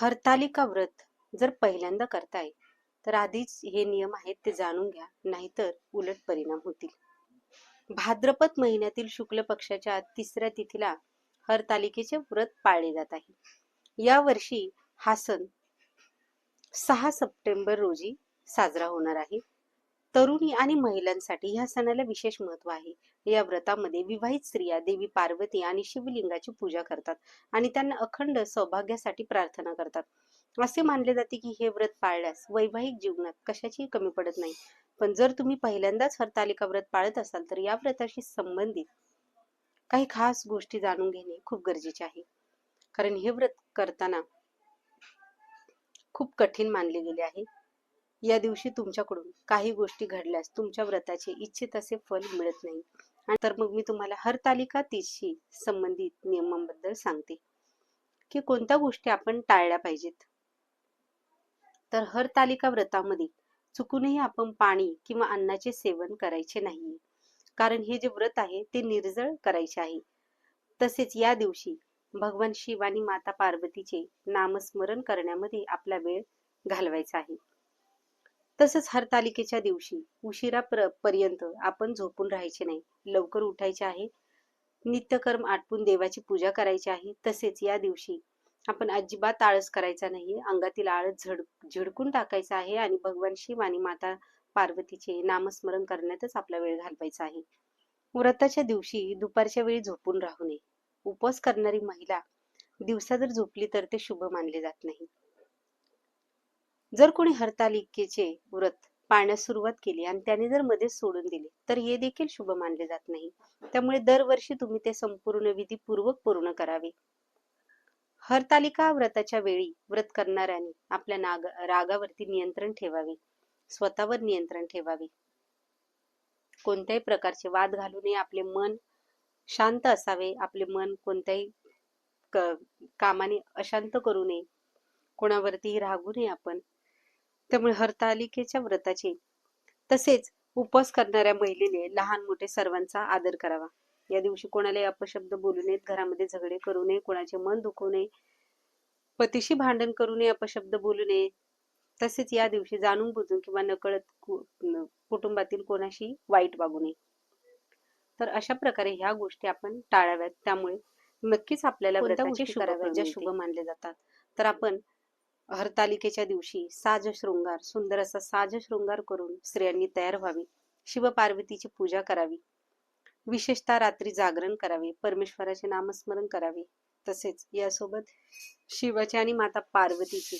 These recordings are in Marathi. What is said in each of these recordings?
हरतालिका व्रत जर पहिल्यांदा करताय तर आधीच हे नियम आहेत ते जाणून घ्या नाहीतर उलट परिणाम होतील. भाद्रपद महिन्यातील शुक्ल पक्षाच्या तिसऱ्या तिथीला हरतालिकेचे व्रत पाळले जात आहे. या वर्षी हा सण सहा सप्टेंबर रोजी साजरा होणार आहे. तरुणी आणि महिलांसाठी ह्या सणाला विशेष महत्त्व आहे. या व्रतामध्ये विवाहित स्त्रिया देवी पार्वती आणि शिवलिंगाची पूजा करतात आणि त्यांना अखंड सौभाग्यासाठी प्रार्थना करतात. असे मानले जाते की हे व्रत पाळल्यास वैवाहिक जीवनात कशाची कमी पडत नाही. पण जर तुम्ही पहिल्यांदाच हरतालिका व्रत पाळत असाल तर या व्रताशी संबंधित काही खास गोष्टी जाणून घेणे खूप गरजेचे आहे. कारण हे व्रत करताना खूप कठीण मानले गेले आहे. या दिवशी तुमच्याकडून काही गोष्टी घडल्यास तुमच्या व्रताचे इच्छित असे फल मिळत नाही. तर मग मी तुम्हाला हरतालिका तीसशी संबंधित नियमांबद्दल सांगते. की कोणत्या गोष्टी आपण टाळल्या पाहिजेत? तर हरतालिका व्रतामध्ये चुकूनही आपण पाणी किंवा अन्नाचे सेवन करायचे नाही कारण हे जे व्रत आहे ते निर्जळ करायचे आहे. तसेच या दिवशी भगवान शिव आणि माता पार्वतीचे नामस्मरण करण्यामध्ये आपला वेळ घालवायचा आहे. तसंच हरतालिकेच्या दिवशी उशिरा पर्यंत आपण झोपून राहायचे नाही. लवकर उठायचे आहे. नित्यकर्म आटपून देवाची पूजा करायची आहे. तसेच या दिवशी आपण अजिबात आळस करायचा नाही. अंगातील आळस झड झिडकून टाकायचा आहे आणि भगवान शिव आणि माता पार्वतीचे नामस्मरण करण्यातच आपला वेळ घालवायचा आहे. व्रताच्या दिवशी दुपारच्या वेळी झोपून राहू नये. उपवास करणारी महिला दिवसा जर झोपली तर ते शुभ मानले जात नाही. जर कोणी हरतालिकेचे व्रत पाळण्यास सुरुवात केली आणि त्याने जर मध्येच सोडून दिले तर हे देखील शुभ मानले जात नाही. त्यामुळे दरवर्षी तुम्ही ते संपूर्ण विधीपूर्वक पूर्ण करावे. हरतालिका व्रताच्या वेळी व्रत करणाऱ्याने आपल्या नाग रागावरती नियंत्रण ठेवावे. स्वतःवर नियंत्रण ठेवावे. कोणत्याही प्रकारचे वाद घालू नये आपले मन शांत असावे. आपले मन कोणत्याही कामाने अशांत करू नये. कोणावरतीही रागू नये आपण. त्यामुळे हरतालिकेच्या व्रताचे तसेच उपवास करणाऱ्या महिलेने लहान मोठे सर्वांचा आदर करावा. या दिवशी कोणालाही अपशब्द बोलू नयेत घरामध्ये झगडे करू नये कोणाचे मन दुखवू नये पतीशी भांडण करू नये अपशब्द बोलू नये. तसेच या दिवशी जाणून बुजून किंवा नकळत कुटुंबातील कोणाशी वाईट वागू नये. तर अशा प्रकारे ह्या गोष्टी आपण टाळाव्यात. त्यामुळे नक्कीच आपल्याला व्रताचे ज्या शुभ मानले जातात. तर आपण हरतालिकेच्या दिवशी साज शृंगार सुंदर असा साज शृंगार करून स्त्रियांनी तयार व्हावे. शिवपार्वतीची पूजा करावी. विशेषतः रात्री जागरण करावे परमेश्वराचे नामस्मरण करावे. तसेच यासोबत शिवाचे आणि माता पार्वतीचे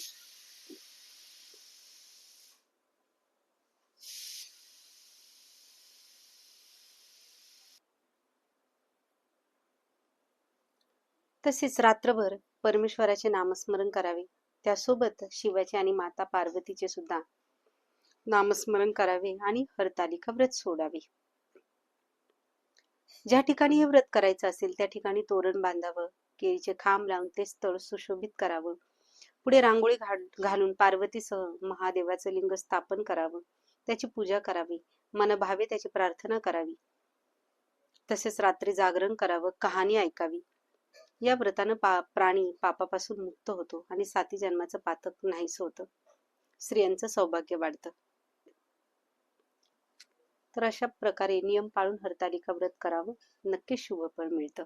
तसेच रात्रभर परमेश्वराचे नामस्मरण करावे. त्यासोबत शिवाचे आणि माता पार्वतीचे सुद्धा नामस्मरण करावे आणि हरतालिका व्रत सोडावे. ज्या ठिकाणी हे व्रत करायचं असेल त्या ठिकाणी तोरण बांधावं केळीचे खांब लावून ते स्थळ सुशोभित करावं. पुढे रांगोळी घालून पार्वतीसह महादेवाचं लिंग स्थापन करावं. त्याची पूजा करावी मनभावे त्याची प्रार्थना करावी. तसेच रात्री जागरण करावं कहाणी ऐकावी. या व्रतानं पा प्राणी पापापासून मुक्त होतो आणि साती जन्माचं पातक नाहीस होतं. स्त्रियांचं सौभाग्य वाढतं. तर अशा प्रकारे नियम पाळून हरतालिका व्रत करावं नक्कीच शुभ फळ मिळतं.